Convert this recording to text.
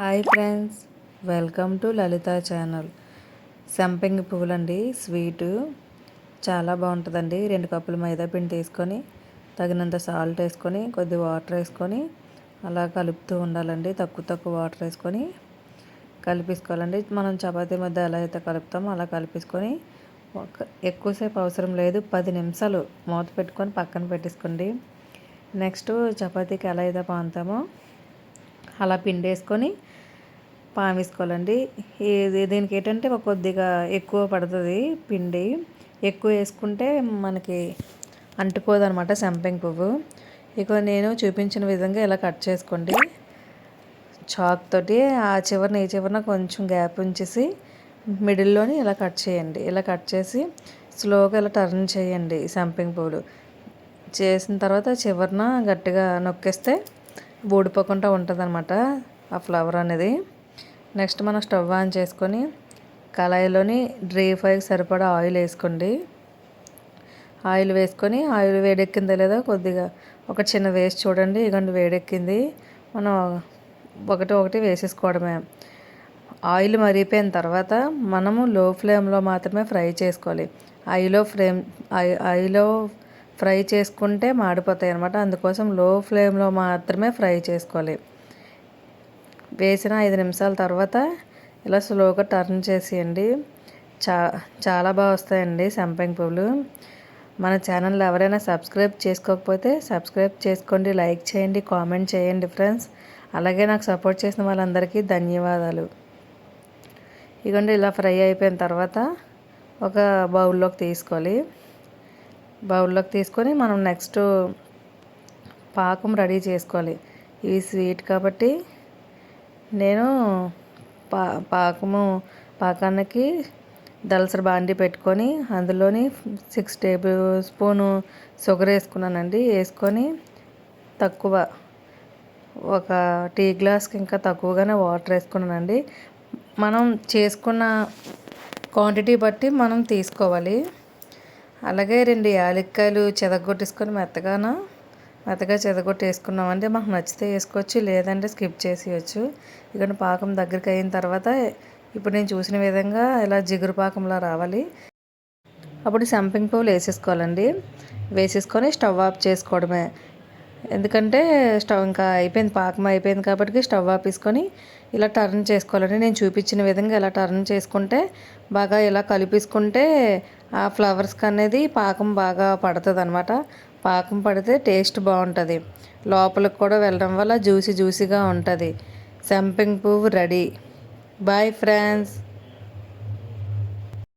Hi friends welcome to Lalitha channel. సంపంగి పువ్వులండి sweet. చాలా బాగుంటుందండి. రెండు కప్పులు మైదా పిండి తీసుకొని తగినంత సాల్ట్ వేసుకొని కొద్ది వాటర్ వేసుకొని అలా కలుపుతూ ఉండాలండి. తక్కువ తక్కువ వాటర్ వేసుకొని కలిపేసుకోవాలండి. మనం చపాతీ మధ్య ఎలా అయితే కలుపుతామో అలా కలిపేసుకొని ఒక ఎక్కువసేపు అవసరం లేదు. పది నిమిషాలు మూత పెట్టుకొని పక్కన పెట్టేసుకోండి. నెక్స్ట్ చపాతీకి ఎలా అయితే పాముతామో అలా పిండి వేసుకొని పాము వేసుకోవాలండి. ఇది దీనికి ఏంటంటే కొద్దిగా ఎక్కువ పడుతుంది పిండి. ఎక్కువ వేసుకుంటే మనకి అంటుకోదనమాట సంపెంగ్ పువ్వు. ఇక నేను చూపించిన విధంగా ఇలా కట్ చేసుకోండి. చాక్ తోటి ఆ చివరిని ఈ చివరిన కొంచెం గ్యాప్ ఉంచేసి మిడిల్లోని ఇలా కట్ చేయండి. ఇలా కట్ చేసి స్లోగా ఇలా టర్న్ చేయండి సంపింగ్ పువ్వులు. చేసిన తర్వాత చివరిన గట్టిగా నొక్కేస్తే ఊడిపోకుండా ఉంటుంది అనమాట ఆ ఫ్లవర్ అనేది. నెక్స్ట్ మనం స్టవ్ ఆన్ చేసుకొని కళాయిలోని డ్రీ ఫ్రైకి సరిపడా ఆయిల్ వేసుకోండి. ఆయిల్ వేసుకొని ఆయిల్ వేడెక్కిందా లేదా కొద్దిగా ఒక చిన్న వేసి చూడండి. ఇగండి వేడెక్కింది. మనం ఒకటి ఒకటి వేసేసుకోవడమే. ఆయిల్ మరిగిపోయిన తర్వాత మనము లో ఫ్లేమ్లో మాత్రమే ఫ్రై చేసుకోవాలి. ఐలో ఫ్లేమ్ ఐ ఐలో ఫ్రై చేసుకుంటే మాడిపోతాయి అనమాట అందుకోసం లో ఫ్లేమ్లో మాత్రమే ఫ్రై చేసుకోవాలి. వేసిన ఐదు నిమిషాల తర్వాత ఇలా స్లోగా టర్న్ చేసేయండి. చా చాలా బాగా వస్తాయండి సంపంగి పువ్వులు. మన ఛానల్ ఎవరైనా సబ్స్క్రైబ్ చేసుకోకపోతే సబ్స్క్రైబ్ చేసుకోండి లైక్ చేయండి కామెంట్ చేయండి ఫ్రెండ్స్. అలాగే నాకు సపోర్ట్ చేసిన వాళ్ళందరికీ ధన్యవాదాలు. ఇదిగోండి ఇలా ఫ్రై అయిపోయిన తర్వాత ఒక బౌల్లోకి తీసుకోవాలి. బౌల్లోకి తీసుకొని మనం నెక్స్ట్ పాకం రెడీ చేసుకోవాలి. ఇవి స్వీట్ కాబట్టి నేను పా పాకము పాకానికి దలసరి బాండి పెట్టుకొని అందులోని సిక్స్ టేబుల్ స్పూను షుగర్ వేసుకున్నానండి. వేసుకొని తక్కువ ఒక టీ గ్లాస్కి ఇంకా తక్కువగానే వాటర్ వేసుకున్నానండి. మనం చేసుకున్న క్వాంటిటీ బట్టి మనం తీసుకోవాలి. అలాగే రెండు యాలక్కాయలు చెదగొట్టేసుకొని మెత్తగాన మెత్తగా చెదగొట్టి వేసుకున్నామంటే మాకు నచ్చితే వేసుకోవచ్చు లేదంటే స్కిప్ చేసేయచ్చు. ఇక్కడ పాకం దగ్గరికి అయిన తర్వాత ఇప్పుడు నేను చూసిన విధంగా ఇలా జిగురు పాకంలా రావాలి. అప్పుడు సంపింగ్ పువ్వులు వేసేసుకోవాలండి. వేసేసుకొని స్టవ్ ఆఫ్ చేసుకోవడమే. ఎందుకంటే స్టవ్ ఇంకా అయిపోయింది పాకం అయిపోయింది కాబట్టి స్టవ్ ఆపేసుకొని ఇలా టర్న్ చేసుకోవాలండి. నేను చూపించిన విధంగా ఇలా టర్న్ చేసుకుంటే బాగా ఇలా కలిపేసుకుంటే ఆ ఫ్లవర్స్కి అనేది పాకం బాగా పడుతుంది అనమాట పాకం పడితే టేస్ట్ బాగుంటుంది. లోపలికి కూడా వెళ్ళడం వల్ల జ్యూసీ జ్యూసీగా ఉంటుంది. సంపింగ్ పువ్వు రెడీ. Bye friends.